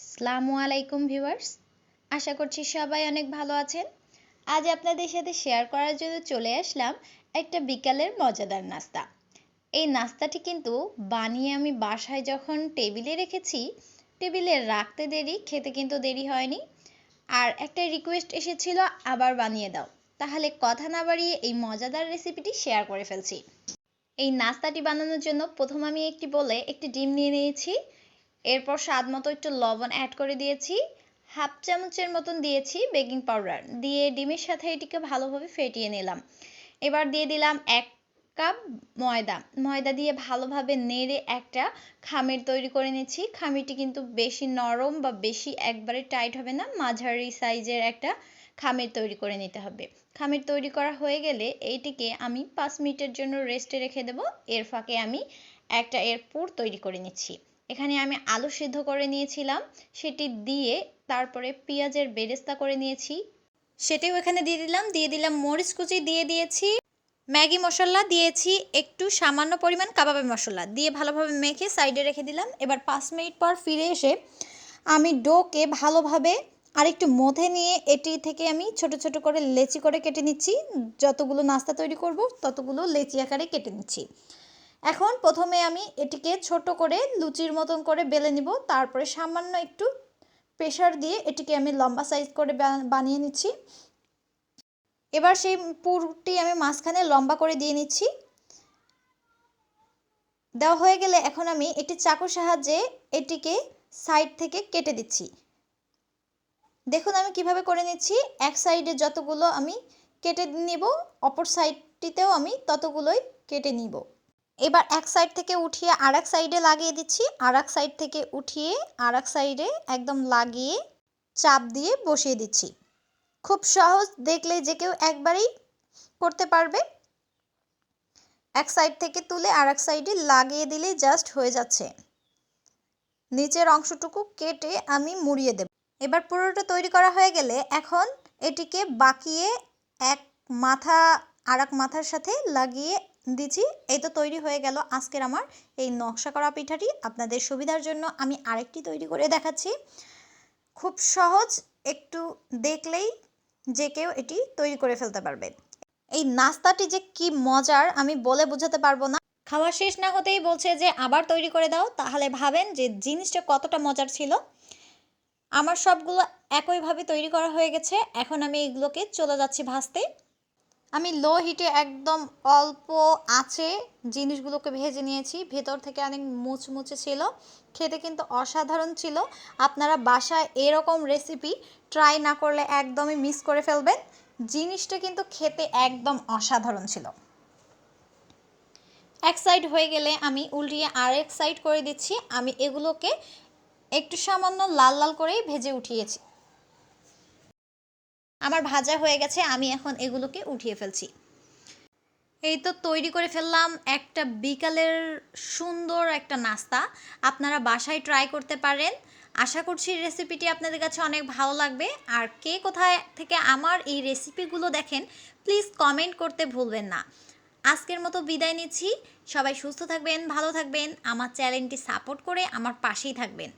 আসসালামু আলাইকুম ভিউয়ার্স। আশা করছি সবাই অনেক ভালো আছেন। আজ আপনাদের সাথে শেয়ার করার জন্য চলে আসলাম একটা বিকালের মজাদার নাস্তা। এই নাস্তাটি কিন্তু বানিয়ে আমি বাসায় যখন টেবিলে রেখেছি, টেবিলে রাখতে দেরি, খেতে কিন্তু দেরি হয়নি। আর একটা রিকোয়েস্ট এসেছিল, আবার বানিয়ে দাও। তাহলে কথা না বাড়িয়ে এই মজাদার রেসিপিটি শেয়ার করে ফেলছি। এই নাস্তাটি বানানোর জন্য প্রথম আমি একটি বলে একটি ডিম নিয়ে নিয়েছি। এরপর স্বাদ মতো একটু লবণ অ্যাড করে দিয়েছি। হাফ চামচের মতন দিয়েছি বেকিং পাউডার দিয়ে ডিমের সাথে এটিকে ভালোভাবে ফেটিয়ে নিলাম। এবার দিয়ে দিলাম এক কাপ ময়দা। ময়দা দিয়ে ভালোভাবে নেড়ে একটা খামির তৈরি করে নিচ্ছি। খামিরটি কিন্তু বেশি নরম বা বেশি একবারে টাইট হবে না। মাঝারি সাইজের একটা খামির তৈরি করে নিতে হবে। খামির তৈরি করা হয়ে গেলে এইটিকে আমি পাঁচ মিনিটের জন্য রেস্টে রেখে দেব। এর ফাঁকে আমি একটা এর পুর তৈরি করে নিচ্ছি। এখানে আমি আলু সিদ্ধ করে নিয়েছিলাম। সেটি দিয়ে তারপরে পেঁয়াজের বেরেস্তা করে নিয়েছি। সেটিও এখানে দিয়ে দিলাম। দিয়ে দিলাম মরিচ কুচি, দিয়ে দিয়েছি ম্যাগি মশলা, দিয়েছি একটু সামান্য পরিমাণ কাবাবের মশলা। দিয়ে ভালোভাবে মেখে সাইডে রেখে দিলাম। এবার পাঁচ মিনিট পর ফিরে এসে আমি ডোকে ভালোভাবে আরেকটু মধে নিয়ে এটি থেকে আমি ছোট ছোট করে লেচি করে কেটে নিচ্ছি। যতগুলো নাস্তা তৈরি করব, ততগুলো লেচি আকারে কেটে নিচ্ছি। এখন প্রথমে আমি এটিকে ছোট করে লুচির মতন করে বেলে নিব। তারপরে সামান্য একটু প্রেশার দিয়ে এটিকে আমি লম্বা সাইজ করে বানিয়ে নিচ্ছি। এবার সেই পুরটি আমি মাঝখানে লম্বা করে দিয়ে নিচ্ছি। দেওয়া হয়ে গেলে এখন আমি একটি চাকুর সাহায্যে এটিকে সাইড থেকে কেটে দিচ্ছি। দেখুন আমি কীভাবে করে নিচ্ছি। এক সাইডে যতগুলো আমি কেটে নিব, অপর সাইডটিতেও আমি ততগুলোই কেটে নিব। এবার এক সাইড থেকে উঠিয়ে আর এক সাইডে লাগিয়ে দিচ্ছি। আর এক সাইড থেকে উঠিয়ে আর এক সাইডে একদম লাগিয়ে চাপ দিয়ে বসিয়ে দিচ্ছি। খুব সহজ দেখলে যে কেউ একবারেই করতে পারবে। এক সাইড থেকে তুলে আর এক সাইডে লাগিয়ে দিলেই জাস্ট হয়ে যাচ্ছে। নিচের অংশটুকু কেটে আমি মুড়িয়ে দেব। এবার পুরোটা তৈরি করা হয়ে গেলে এখন এটিকে বাকিয়ে এক মাথা আর এক মাথার সাথে লাগিয়ে দিচ্ছি। এই তো তৈরি হয়ে গেল আজকের আমার এই নকশা করা পিঠাটি। আপনাদের সুবিধার জন্য আমি আরেকটি তৈরি করে দেখাচ্ছি। খুব সহজ, একটু দেখলেই যে কেউ এটি তৈরি করে ফেলতে পারবে। এই নাস্তাটি যে কি মজার, আমি বলে বোঝাতে পারব না। খাওয়া শেষ না হতেই বলছে যে আবার তৈরি করে দাও। তাহলে ভাবেন যে জিনিসটা কতটা মজার ছিল। আমার সবগুলো একইভাবে তৈরি করা হয়ে গেছে। এখন আমি এগুলোকে চলে যাচ্ছি ভাজতে। আমি লো হিটে একদম অল্প আছে জিনিসগুলোকে ভেজে নিয়েছি। ভেতর থেকে অনেক মুচমুচে ছিল। খেতে কিন্তু অসাধারণ ছিল। আপনারা বাসায় এরকম রেসিপি ট্রাই না করলে একদমই মিস করে ফেলবেন। জিনিসটা কিন্তু খেতে একদম অসাধারণ ছিল। এক সাইড হয়ে গেলে আমি উল্টিয়ে আরেক সাইড করে দিচ্ছি। আমি এগুলোকে একটু সামান্য লাল লাল করেই ভেজে উঠিয়েছি। আমার ভাজা হয়ে গেছে, আমি এখন এগুলোকে উঠিয়ে ফেলছি। এই তো তৈরি করে ফেললাম একটা বিকালের সুন্দর একটা নাস্তা। আপনারা বাসায় ট্রাই করতে পারেন। আশা করছি রেসিপিটি আপনাদের কাছে অনেক ভালো লাগবে। আর কে কোথায় থেকে আমার এই রেসিপিগুলো দেখেন প্লিজ কমেন্ট করতে ভুলবেন না। আজকের মতো বিদায় নিচ্ছি। সবাই সুস্থ থাকবেন, ভালো থাকবেন। আমার চ্যানেলটি সাপোর্ট করে আমার পাশেই থাকবেন।